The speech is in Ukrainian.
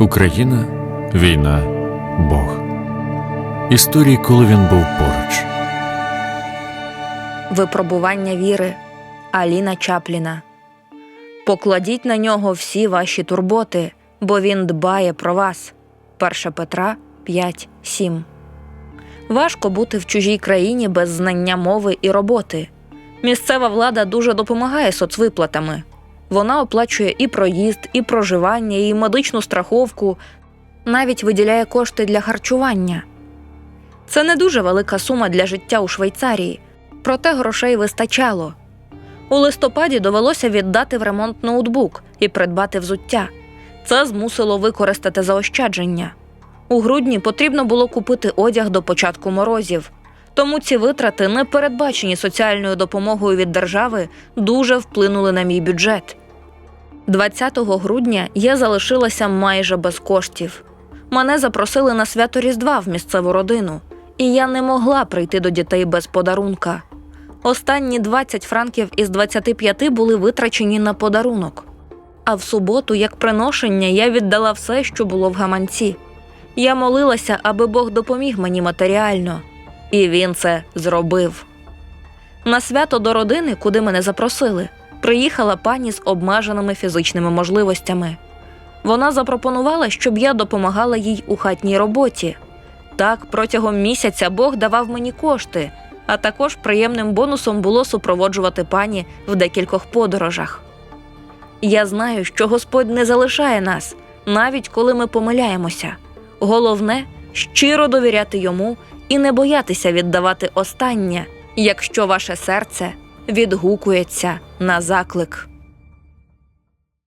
Україна, війна, Бог. Історії, коли він був поруч. Випробування віри Аліна Чапліна. Покладіть на нього всі ваші турботи, бо він дбає про вас. 1 Петра 5.7 Важко бути в чужій країні без знання мови і роботи. Місцева влада дуже допомагає соцвиплатами. Вона оплачує і проїзд, і проживання, і медичну страховку, навіть виділяє кошти для харчування. Це не дуже велика сума для життя у Швейцарії, проте грошей вистачало. У листопаді довелося віддати в ремонт ноутбук і придбати взуття. Це змусило використати заощадження. У грудні потрібно було купити одяг до початку морозів. Тому ці витрати, не передбачені соціальною допомогою від держави, дуже вплинули на мій бюджет. 20 грудня я залишилася майже без коштів. Мене запросили на свято Різдва в місцеву родину, і я не могла прийти до дітей без подарунка. Останні 20 франків із 25 були витрачені на подарунок. А в суботу, як приношення, я віддала все, що було в гаманці. Я молилася, аби Бог допоміг мені матеріально, і він це зробив. На свято до родини, куди мене запросили, приїхала пані з обмеженими фізичними можливостями. Вона запропонувала, щоб я допомагала їй у хатній роботі. Так, протягом місяця Бог давав мені кошти, а також приємним бонусом було супроводжувати пані в декількох подорожах. Я знаю, що Господь не залишає нас, навіть коли ми помиляємося. Головне щиро довіряти йому і не боятися віддавати останнє, якщо ваше серце відгукується на заклик.